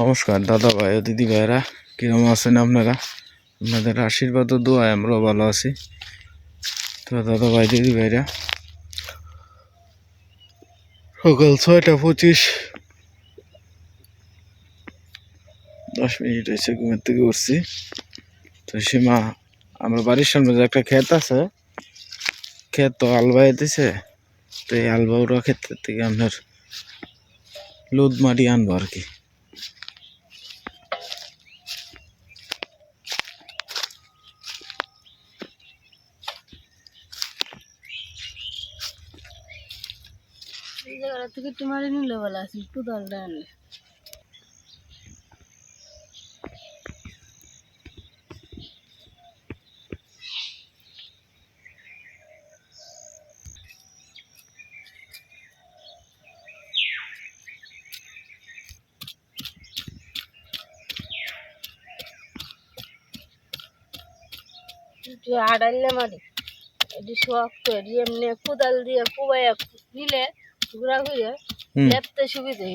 নমস্কার, দাদা ভাই ও দিদি ভাইরা কিরম আছেন আপনারা? আপনাদের আশীর্বাদ ও দোয়ায় আমরাও ভালো আছি। তো দাদা ভাই, দিদি ভাইরা, সকাল ছয়টা পঁচিশ, দশ মিনিট হয়েছে ঘুমের থেকে উঠছি। তো সীমা, আমরা বাড়ির সামনে যে একটা ক্ষেত আছে, ক্ষেত তো আলবাই দিছে, তো এই আলবাউরা ক্ষেত্রের থেকে আপনার লোদ মাটি আনব আর কি। এই জায়গাটা থেকে তোমার নিলে বলা আছে কোদালটা আনলে তুই আড়াইলে মারি এটি শক্ত এটি এমনি কোদাল দিয়ে কোবাইয়া নিলে ঘুরা ঘুরে লেপতে সুবিধা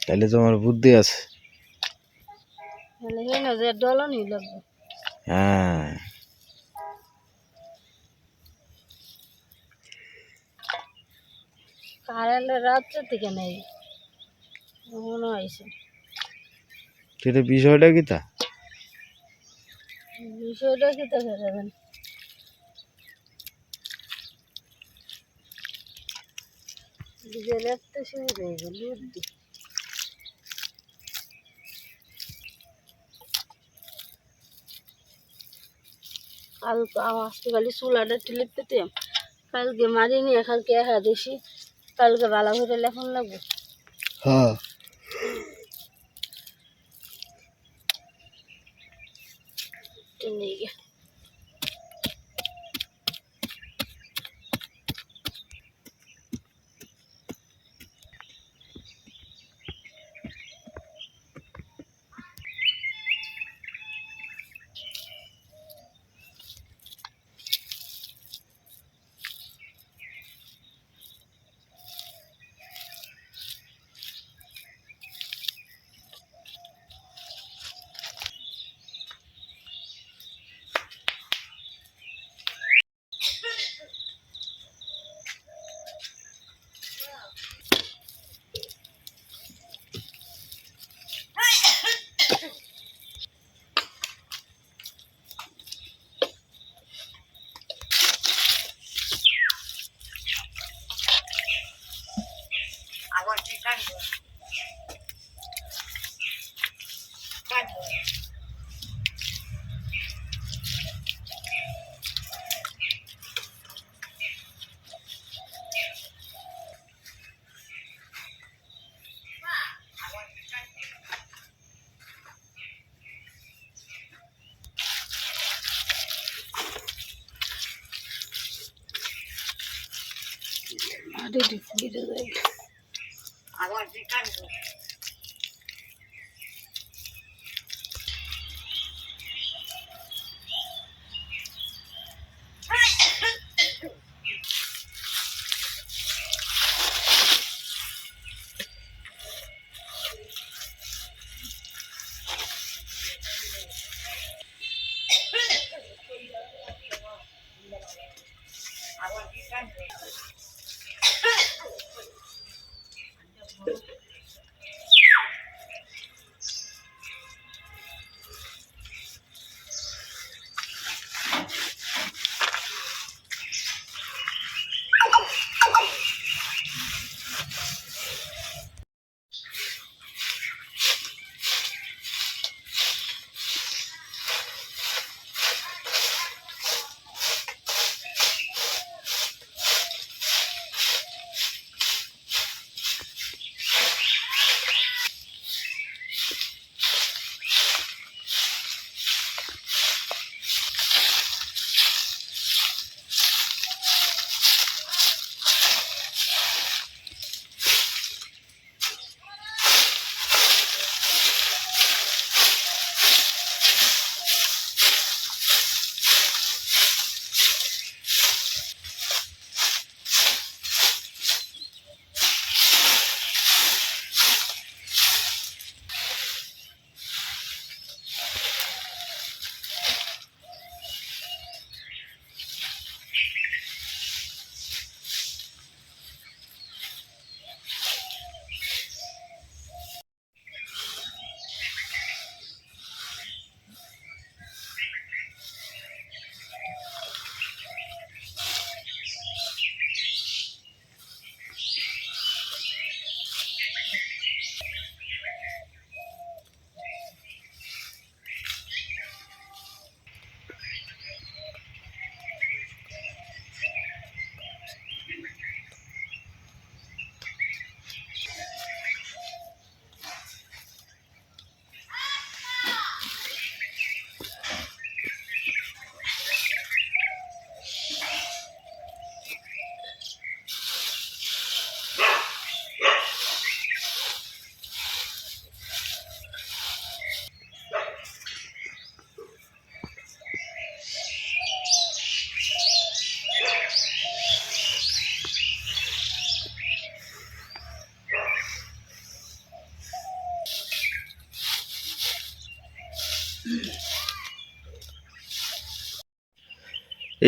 তাহলে তো আমার বুদ্ধি আছে। হ্যাঁ। কারেন্ট রাত্রে থেকে নেই। মনে হয়েছে সেটা বিষয়টা কি তা? বিষয়টা দি কালকে আজকে চুলাটা টিলিপ পেতে কালকে মারি নিয়ে কালকে একা দিছি, কালকে ভালো করে লেখন লাগবে। হ্যাঁ। নিয়ে গিয়ে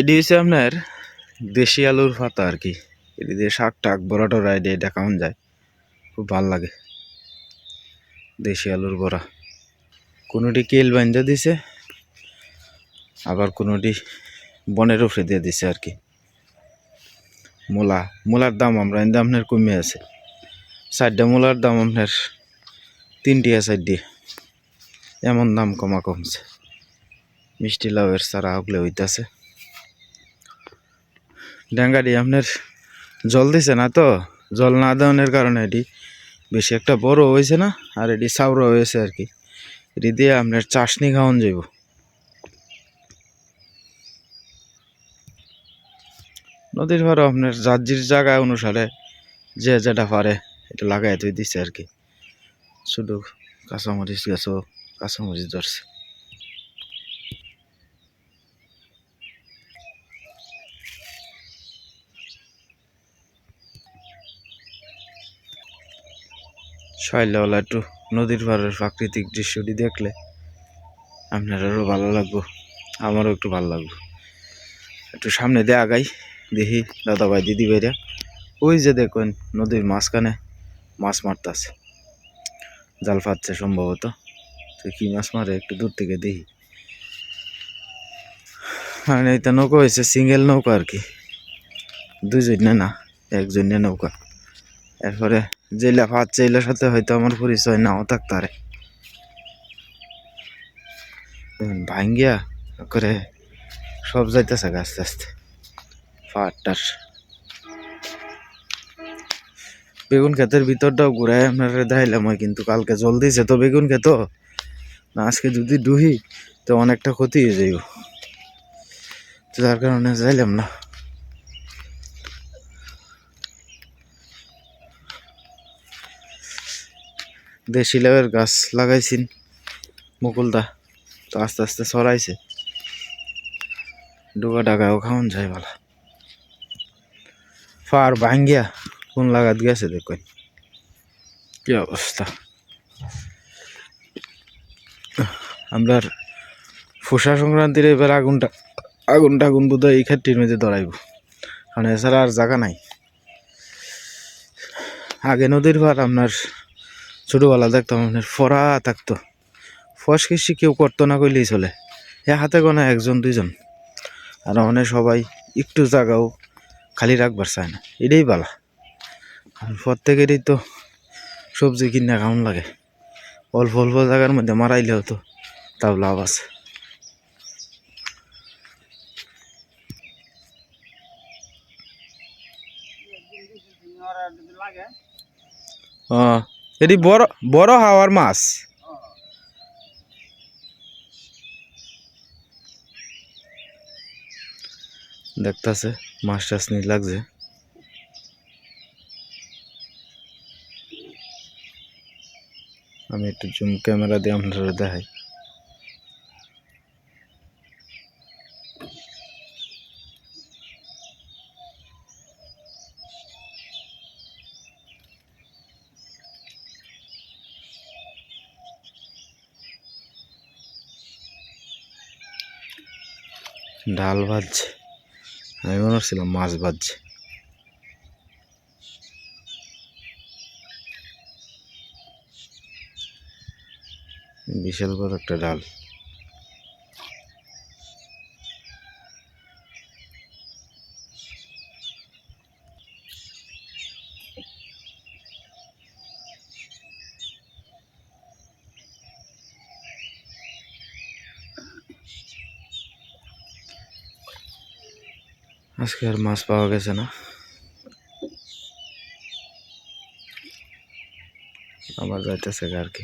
এটি হচ্ছে আপনার দেশি আলুর পাতা আর কি। এটি দিয়ে শাক টাক বড়া টরা দিয়ে এটা খাওয়ান যায়? খুব ভালো লাগে। দেশি আলুর বড়া। কোনোটি কেল বান্ধা দিছে, আবার কোনোটি বনের উপরে দিয়ে দিছে আর কি। মূলা, মূলার দাম আমরা কিন্তু আপনার কমে আছে। চারটা মূলার দাম আপনার তিনটিয়া চারটি। এমন দাম কমা কমছে। মিষ্টি লাউয়ের সারা হকলে হইতাছে। ড্যাঙ্গাটি আপনার জল দিছে না তো? জল না দেওয়ানোর কারণে এটি বেশি একটা বড় হয়েছে না, আর এটি সাউরা হয়েছে আর কি। এটি দিয়ে আপনার চাশনি খাওয়ান যাইব। নদীর পাড়ে আপনার যার জায়গা অনুসারে যে যেটা পারে এটা লাগাই তুই দিছে আর কি। শুধু কাঁচামরিচ গাছও কাঁচামরিচ ধরছে। সকালবেলা একটু নদীর পাড়ের প্রাকৃতিক দৃশ্যটি দেখলে আপনারও ভালো লাগবো, আমারও একটু ভালো লাগবে। একটু সামনে দিয়ে আগাই, দেখি দাদা ভাই দিদি ভাইরা ওই যে দেখুন, নদীর মাঝখানে মাছ মারতেছে। জাল ফাচ্ছে সম্ভবত। তো কী মাছ মারে একটু দূর থেকে দেখি। মানে এটা নৌকা হয়েছে, সিঙ্গেল নৌকা আর কি। দুজনে না, একজনে নৌকা। এরপরে জেলা ফাচ্ছে এলার সাথে হয়তো আমার পরিচয় নাও থাকতে পারে। ভাঙ্গিয়া করে সব যাইতেছে আস্তে আস্তে। ফাটটার বেগুন ক্ষেতের ভিতরটাও ঘুরাই আপনারা দেখাইলাম কিন্তু কালকে জল দিয়েছে তো বেগুন ক্ষেত। না, আজকে যদি ডুহি, তো অনেকটা ক্ষতি হয়ে যাইব। তো যার কারণে যাইলাম না। দেশি লাউয়ের গাছ লাগাইছেন মুকুলদা। তো আস্তে আস্তে ছড়াইছে। ডুগা ডাগাও খাওয়ান যায় ভালো। ফার ভাঙ্গিয়া কোন লাগাত গেছে দেখুন। কি অবস্থা। আমরা ফুসা সংক্রান্তির এবার আগুনটা, আগুন টাগুন বোধ এই ক্ষেত্রের মধ্যে ধরাইব। কারণ এছাড়া আর জায়গা নাই। আগে নদীর পার আপনার ছোটোবেলা দেখতাম আপনার ফরা থাকতো। ফস কৃষি কেউ করতো না কইলেই চলে। এ হাতে গোনা একজন, দুইজন। আর মানে সবাই একটু জায়গাও খালি রাখবার চায় না। এটাই বালা। আর প্রত্যেকেরই তো সবজি কিনে কেমন লাগে। অল্প অল্প জায়গার মধ্যে মারাইলেও তো তাও লাভ আছে। ও এটি বড় বড় হাওয়ার মাছ। দেখতেছে, মাছ টাছ নি লাগছে। আমি একটু জুম ক্যামেরা দিয়ে আপনারা দেখাই। ডাল ভাজছে। আমি মনে হচ্ছিলাম মাছ ভাজছে। বিশাল বড় একটা ডাল। আজকে আর মাছ পাওয়া গেছে না। আমার যাইতেছে আর কি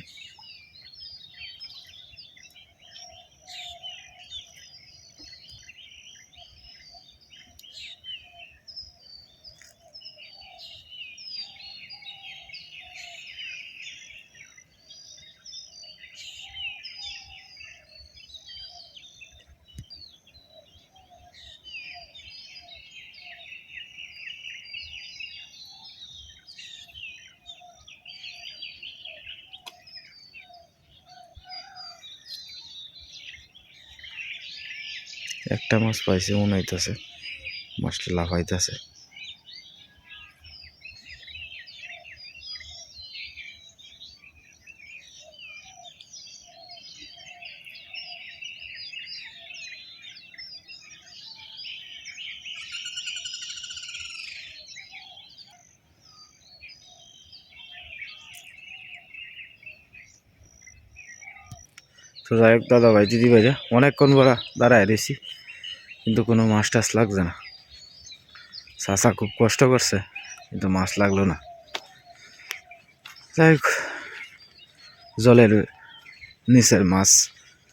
একটা মাছ পাইছে, মনে হইতেছে। মাছটা লাফাইতেছে। তো যাই হোক দাদা ভাই দিদি ভাইরা অনেকক্ষণ বড়া দাঁড়ায় রয়েছি কিন্তু কোনো মাছ টাছ লাগছে না। চাষা খুব কষ্ট করছে, কিন্তু মাছ লাগল না। যাই হোক, জলের নিচের মাছ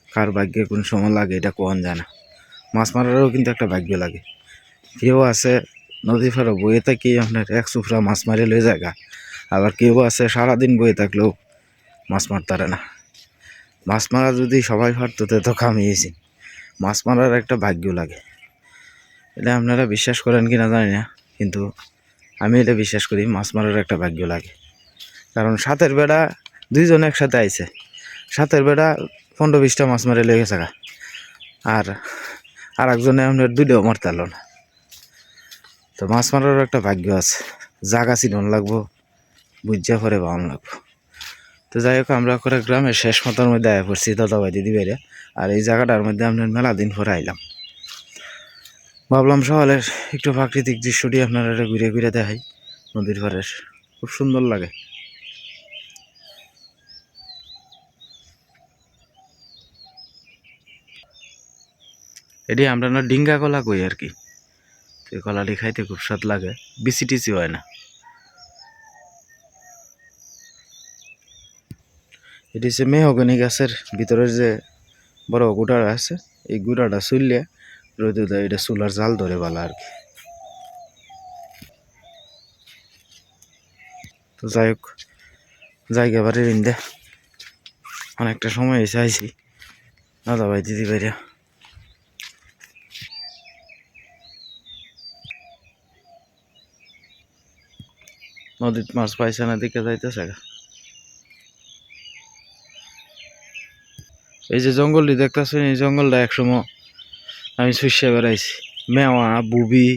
কার ভাগ্যে কোন সময় লাগে এটা কোন যায় না মাছ মারারও কিন্তু একটা ভাগ্য লাগে। কেউ আছে নদী ফেরো বয়ে থাকি, আপনার এক সুফরা মাছ মারি লয়ে জায়গা আবার কেউ আছে সারাদিন বয়ে থাকলেও মাছ মারতারে না। মাছ মারা যদি সবাই পারতো, তো কামিয়েছি মাছ মারার একটা ভাগ্য লাগে। এটা আপনারা বিশ্বাস করেন কি না জানি না, কিন্তু আমি এটা বিশ্বাস করি মাছ মারার একটা ভাগ্য লাগে। কারণ সাতের বেড়া দুইজন একসাথে আইছে। সাতের বেড়া পনেরো বিশটা মাছ মারে লেগে থাকা আর আর একজনে আপনার দুইটাও মারতে পারল না। তো মাছ মারার একটা ভাগ্য আছে। জাগা চিনন লাগবো, বুঝা পরে বাউন লাগবো। তো যাই হোক, আমরা করে গ্রামের শেষ মতার মধ্যে আয়া পড়ছি দাদাভাই দিদি বাইরে আর এই জায়গাটার মধ্যে আপনার মেলা দিন পরে আইলাম। ভাবলাম সকালের একটু প্রাকৃতিক দৃশ্যটি আপনারা ঘুরে ঘুরে দেখাই নদীর পাড়ের। খুব সুন্দর লাগে। এটি আমরা না ডিঙ্গা কলা কই আর কি? তো কলাটি খাইতে খুব স্বাদ লাগে। বিসি টিসি হয় না। এটি হচ্ছে মেহগনি গাছের ভিতরের যে বড় গুড়াটা আছে, এই গুড়াটা চুললে রোদে এটা চুলার জাল ধরে ভালো আর কি। তো যাই হোক, জায়গা বাড়ির ইন্দে অনেকটা সময় এসে আইছি। দাদা ভাই, দিদি ভাইরা। নদীত মাছ পাইছে না, দিকে যাইতেছে এই যে জঙ্গলটি দেখতেছেন, এই জঙ্গলটা একসময় আমি শুষে বেড়াইছি। মেওয়া, বুবি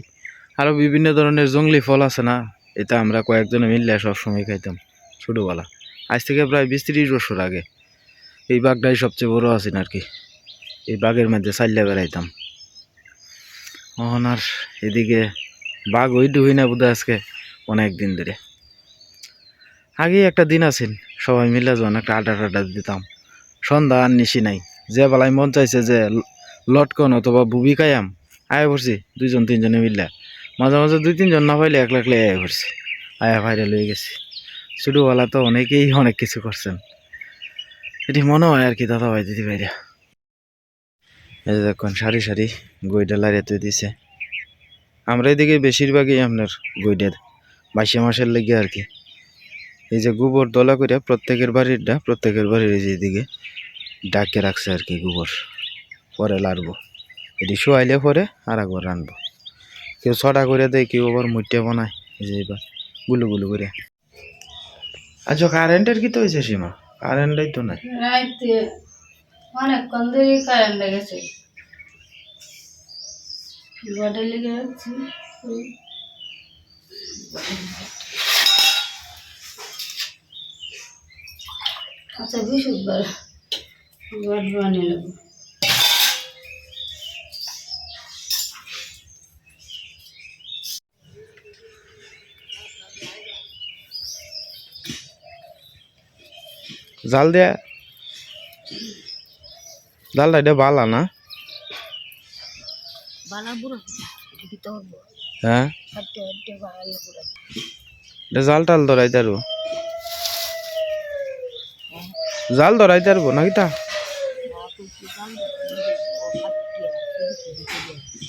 আরও বিভিন্ন ধরনের জঙ্গলি ফল আছে না? এটা আমরা কয়েকজনে মিললে সবসময় খাইতাম ছোটোবেলা। আজ থেকে প্রায় বিশ ত্রিশ বছর আগে। এই বাঘটাই সবচেয়ে বড় আছেন আর কি। এই বাঘের মধ্যে চাল্লা বেড়াইতাম। আর এদিকে বাঘ ওই ডুবি না বোধ আজকে অনেক দিন ধরে। আগেই একটা দিন আছেন, সবাই মিলে যখন একটা আড্ডা টাড্ডা দিতাম। সন্ধ্যা আর নিশি নাই। যে বেলায় মন চাইছে যে লটকন অথবা বুবি খাইয়াম আয়া পড়ছি দুইজন তিনজনে মিললে। মাঝে মাঝে দুই তিনজন না পাইলে এক লাখলে আয়া পড়ছি, আয়া ভাইরে লয়ে গেছি। ছোটোবেলা তো অনেকেই অনেক কিছু করছেন। এটি মনে হয় আর কি দাদা ভাই, দিদি ভাইরা। এই দেখুন, সারি সারি গইডা তুই দিছে। আমরা এদিকে বেশিরভাগই আপনার গইডের বাইশে মাসের লেগে আর কি। এই যে গোবর দলা করিয়া প্রত্যেকের বাড়িরটা, প্রত্যেকের বাড়ির এই যে এদিকে ডাকে রাখছে আর কি গোবর। পরে লাড়বো। এটি শোয়াইলে পরে আর একবার রানবো কেউ ছটা করে দেয়, কেউ আবার মুটে বানায়। যে এবার গুলু গুলু করে। আচ্ছা কারেন্টের কি তো হয়েছে সীমা? কারেন্টই তো নাই। অনেকক্ষণ ধরে কারেন্ট গেছে। আচ্ছা বৃহস্পতিবার। বট বানিয়ে জাল দেয়া। জালটা এটা বালা না? হ্যাঁ জাল টাল ধরাই তারবো জাল ধরাই তারবো নাকি তা?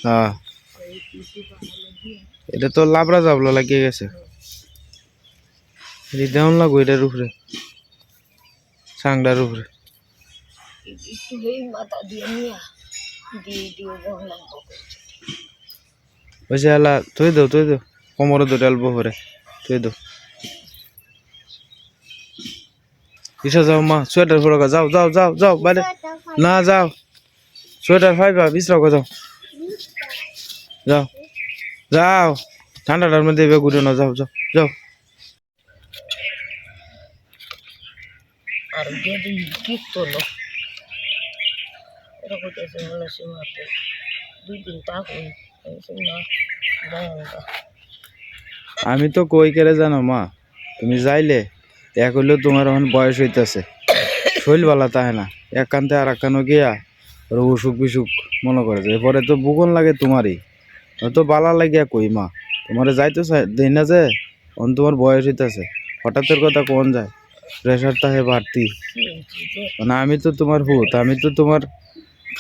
হ্যাঁ। এটা তো লাবড়া জাবলা লাগিয়ে গেছে। দেওয়ান লাগবো এটার উপরে। সাংটার উপরে। ওই যে আলা তুই দো তুই দো কোমরে ধরে অল্প করে তুই দো কিসে যাও মা সোয়েটার পরে যাও যাও যাও যাও বাইরে। না যাও। সোয়েটার ফাইবা বিশ্রাও যাও। যাও। যাও। ঠান্ডাটার মধ্যে এবার ঘুরে না যাও যাও যাও। আর যদি কি তোলো এটা কোথায় মনে সীমাতে দুই দিন থাকুন না আমি তো কই করে জানো মা তুমি যাইলে এক হইলেও তোমার এখন বয়স হইতাছে। শৈল বালা তাহে না, এক কান্তে আর এক কানো গিয়া ওর অসুখ বিসুখ মনে করে যে এরপরে তো বুকন লাগে তোমারই। তো বালা লাগিয়া কই মা? তোমার যাইতে দেই না যে? অন তোমার বয়স হইতাছে। হঠাৎের কথা কোন যায়? প্রেশার তাহে বাড়তি। মানে আমি তো তোমার হুত আমি তো তোমার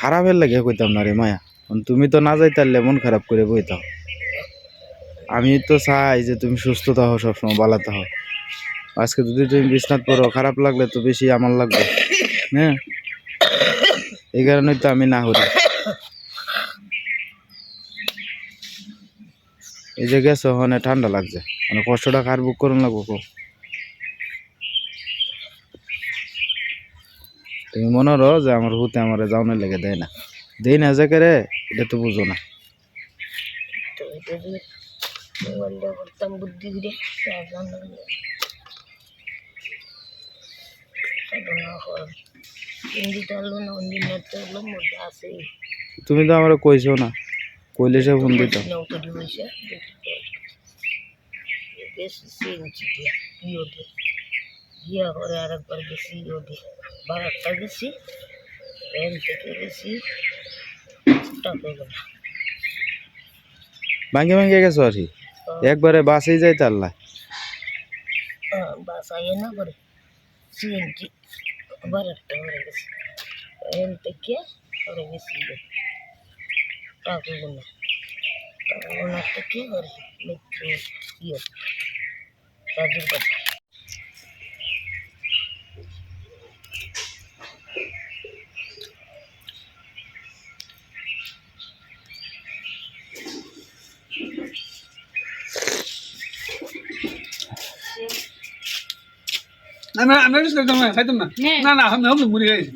খারাপের লাগিয়া কইতাম না রে মায়া। তুমি তো না যাইতারলে মন খারাপ করে বইতাও। আমি তো চাই যে তুমি সুস্থ থাকো সবসময় বালাতে থাকো আজকে যদি তুমি বিছনাথ পড়ো, খারাপ লাগলে তো বেশি আমার লাগবে। হ্যাঁ? এই কারণে তো আমি না করি। এই যে গেছো, ওখানে ঠান্ডা লাগছে। মানে কষ্টটা কার বুক করুন লাগবো তুমি মনে রো যে আমার হুতে আমার যাওয়ানোর লেগে দেয় না। দেই না যে করে, এটা তো বুঝো না। বুদ্ধি করে সাধনা কর হিন্দিটা হলো না অন্যটা হলো মধ্যে আছে তুমি তো আমার কইছো না। কইলে সে ফোন দিত। নৌকাটি বসে বেশি সিনছি দিয়ে দিয়ে ইয়া করে আরেকবার গেছি দিয়ে বারাকটা গেছি ট্রেন থেকে গেছি ভাঙ্গে ভাঙ্গে গেছো আর একবারে বাসেই যাইতে আল্লাহ। বাস আগে না করে সিএনজি বারাকটা করে গেছি ট্রেন থেকে করে গেছি টাকা গুলো টাকা গুলো থেকে করে মিত্র ইয়ে কথা না না আমি আর খাইতাম না খাইতাম না। না। না আমি আমি মুড়ি খাইছি।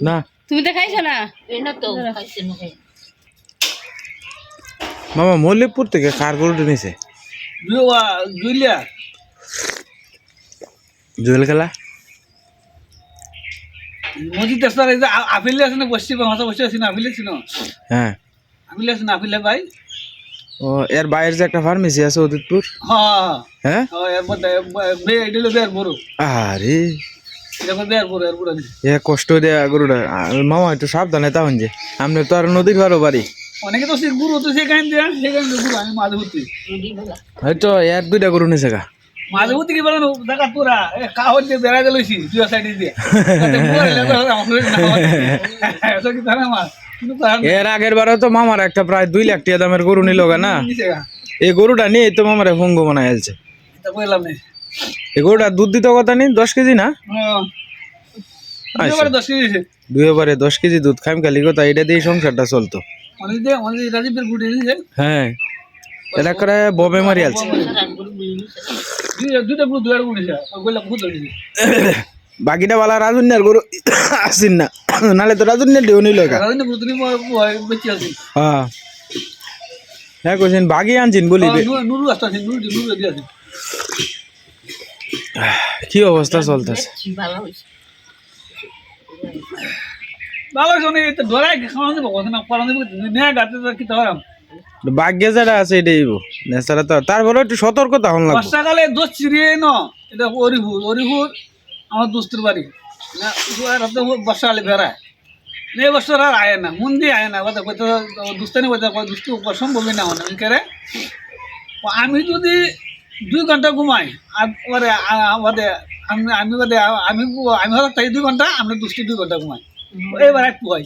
না। তুমি তো খাইছো না? এটা তো খাইছে না মামা মল্লিকপুর থেকে কার গরুটা নিছে। জুলিয়া জুয়েল খেলা আপিলে আছে না বসছি মাথা বসে আছি না আপিলে ছিল হ্যাঁ। আপিলে আছে না আপিলে ভাই? ও এর বাইরের যে একটা ফার্মেসি আছে উদিতপুর? হ্যাঁ। হ্যাঁ? আরে এ কষ্ট দেয়া গরুটা মামা একটু সাবধানে তাহন যে আপনি তো আর নদীর পারো বাড়ি। অনেকে তো সে গুরু তো সেখান দিয়ে সেখান গুরু আমি মাঝে ভর্তি হয়তো এক দুইটা গরু নিছে গা। মাঝে কি বলেন দেখা পুরা কাহর দিয়ে বেড়া দুই সাইডে দিয়ে। এর আগের বারও তো মামার একটা প্রায় দুই লাখ টাকা দামের গরু নিল না? এই গরুটা নিয়ে তো মামারে ভঙ্গ বানায় না। এই গরুটা দুধ দিত কথা নেই দশ কেজি না? হ্যাঁ আচ্ছা। দশ কেজি দুধ খাইম খালি কথা এটা দিয়ে সংসারটা চলতো। হ্যাঁ। এটা করে ববে মারি আলছে দুইটা দুইটা বাকিটা বালা রাজুন্যার গরু আসিন না। নালে তো রাজুন্যার ডিও নিল হ্যাঁ। হ্যাঁ কইছেন বাগি আনছিন বলি আছে কি অবস্থা চলতেছে? না ভাগ্যে আছে এটাই নেশারা তো তারপরে একটু সতর্কতা হল লাগবে। বর্ষাকালে দোষ চিরিয়ে ন। এটা অরিহুর অরিহুর আমার দোস্তের বাড়ি। না দুয়ার হাতে বর্ষাকালে বেড়ায় না এই বছর আর আয় না মন দিয়ে আয় না কথা কইতে দুস্তানি কইতে দুস্তু সম্ভবই না মানে করে আমি যদি দুই ঘণ্টা ঘুমাই আর আমাদের আমি আমি বাদে আমি আমি হলো তাই দুই ঘণ্টা আমরা দুষ্টু দুই ঘণ্টা ঘুমাই। এবার এক পুয়াই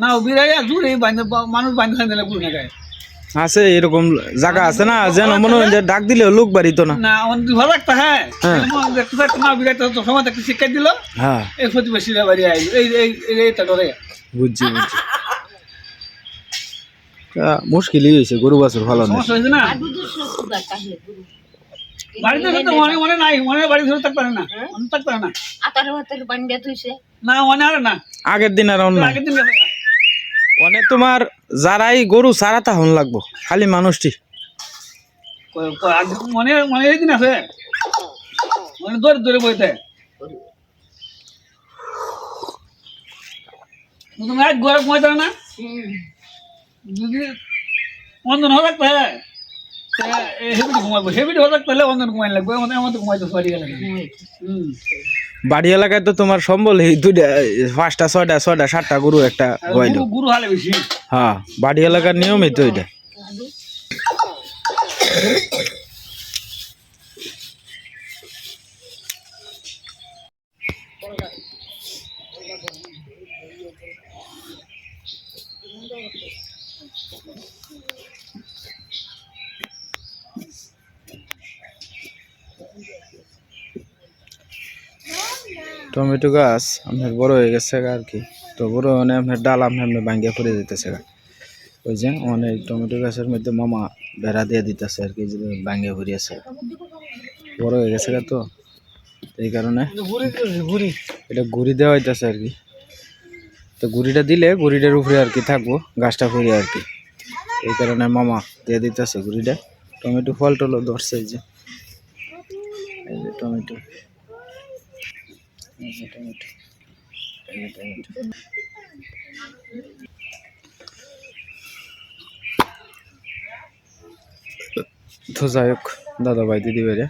না বিরাই জুড়ে মানুষ বান্ধে খাই দিলে বুঝে গায়ে আছে এরকম জায়গা আছে না যেন মনে হয় ডাক দিলে লোক বাড়িতো না। না ভালো একটা হ্যাঁ বিরাট সময় একটা শিক্ষা দিল। হ্যাঁ। এই প্রতিবেশীরা বাড়ি আইল। এই এই এই- এইটা ধরে। বুঝছি বুঝছি। মুশকিলই হয়েছে গরু বাছুর ভালো না। বাড়িতে তো মনে মনে নাই মনে বাড়ি ধরে থাকতে পারে না। থাকতে পারে না। আতার হাতের পানি তুইছে না মনে আর না। আগের দিন আর অন্য। আগের দিন অনেক তোমার যারাই গরু সারা হন লাগবো, খালি মানুষটি। মনে মনে একদিন আছে? মানে ধরে ধরে বইতে। তুমি আজ ঘরে ঘুমাইতে না? যদি অন্ধন হয়ে? থাকতে হেবিট ঘুমাবো। হেবিট হয়ে থাকতে হলে অন্ধন ঘুমাই লাগবে। আমাদের ঘুমাইতে পারি গেলে। হুম। বাড়ি এলাকায় তো তোমার সম্বল এই দুইটা পাঁচটা ছয়টা ছয়টা সাতটা গরু একটা হ্যাঁ বাড়ি এলাকার নিয়মই তো এটা। টমেটো গাছ আপনার বড় হয়ে গেছে আর কি। তো বড় মানে আপনার ডাল আপনার ভাঙ্গিয়া পড়ে যেতেছে ওই যে অনেক টমেটো গাছের মধ্যে মামা বেড়া দিয়ে দিতেছে আর কি ভাঙ্গিয়া পড়িয়েছে। বড় হয়ে গেছে তো, এই কারণে এটা গুড়ি দেওয়া হইতেছে আর কি। তো গুড়িটা দিলে গুড়িটার উপরে আর কি থাকব, গাছটা পড়ে আর কি। এই কারণে মামা দিয়ে দিতেছে গুড়িটা। টমেটো ফল টলও ধরছে যে টমেটো। তো যাই হোক দাদা ভাই দিদি ভাইরা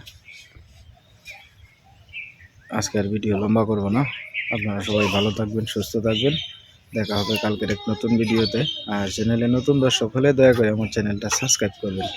আজকের ভিডিও লম্বা করব না। আপনারা সবাই ভালো থাকবেন, সুস্থ থাকবেন। দেখা হবে কালকের এক নতুন ভিডিওতে। আর চ্যানেলে নতুন দর্শক হলে দয়া করে আমার চ্যানেলটা সাবস্ক্রাইব করবেন।